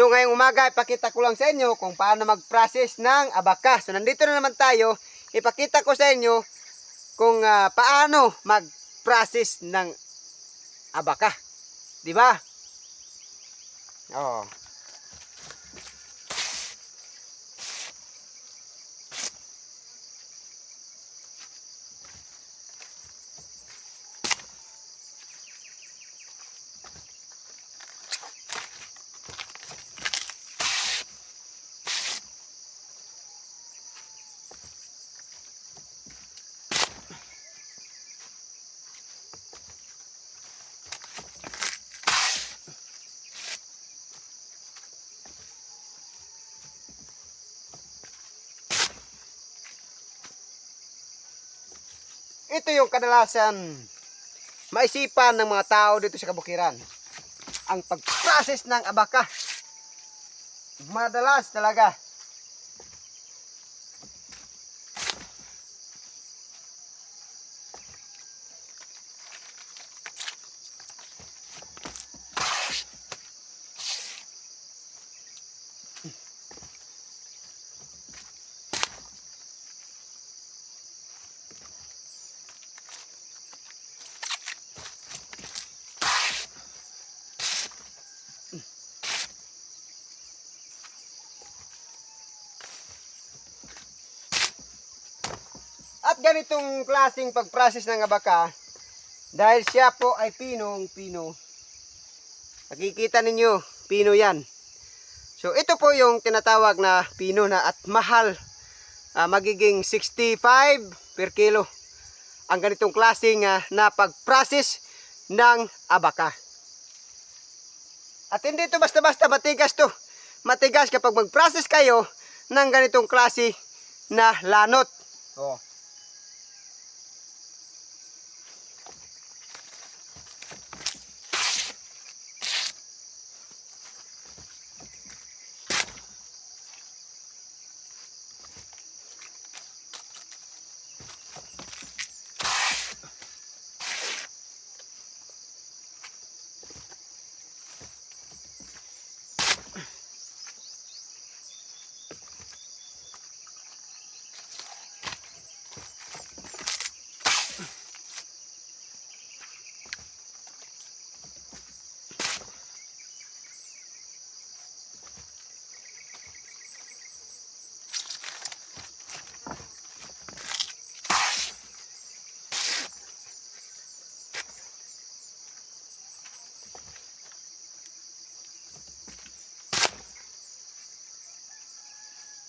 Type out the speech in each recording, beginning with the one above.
So ngayong umaga, ipakita ko lang sa inyo kung paano mag-process ng abaka. So nandito na naman tayo, ipakita ko sa inyo kung ah, paano mag-process ng abaka. Di ba? Oh. Ito yung kadalasan maisipan ng mga tao dito sa kabukiran. Ang pag-process ng abaka. Madalas talaga. Ganitong klaseng pag-process ng abaka, dahil siya po ay pinong pino. Nakikita ninyo, pino yan. So ito po yung tinatawag na pino na at mahal. Ah, magiging 65 per kilo. Ang ganitong klaseng ah, na pag-process ng abaka. At hindi ito basta-basta matigas to. Matigas kapag mag-process kayo ng ganitong klase na lanot. Oh.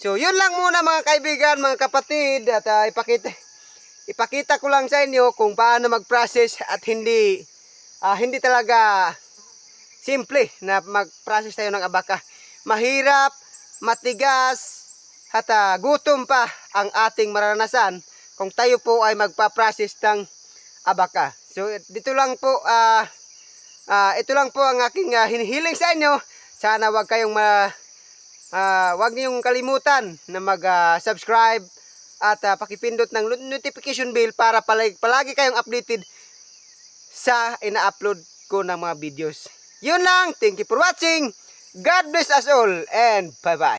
So, yun lang muna mga kaibigan, mga kapatid. At ah, ipakita, ipakita ko lang sa inyo kung paano mag-process at hindi, ah, hindi talaga simple na mag-process tayo ng abaka. Mahirap, matigas, at ah, gutom pa ang ating maranasan kung tayo po ay magpa-process ng abaka. So, dito lang po, ah, ah, ito lang po ang aking ah, hinihiling sa inyo. Sana wag kayong ma Ah, wag niyong kalimutan na mag-subscribe at ah, pakipindot ng not- notification bell para palagi, palagi kayong updated sa ina-upload ko ng mga videos. Yun lang. Thank you for watching. God bless us all and bye-bye.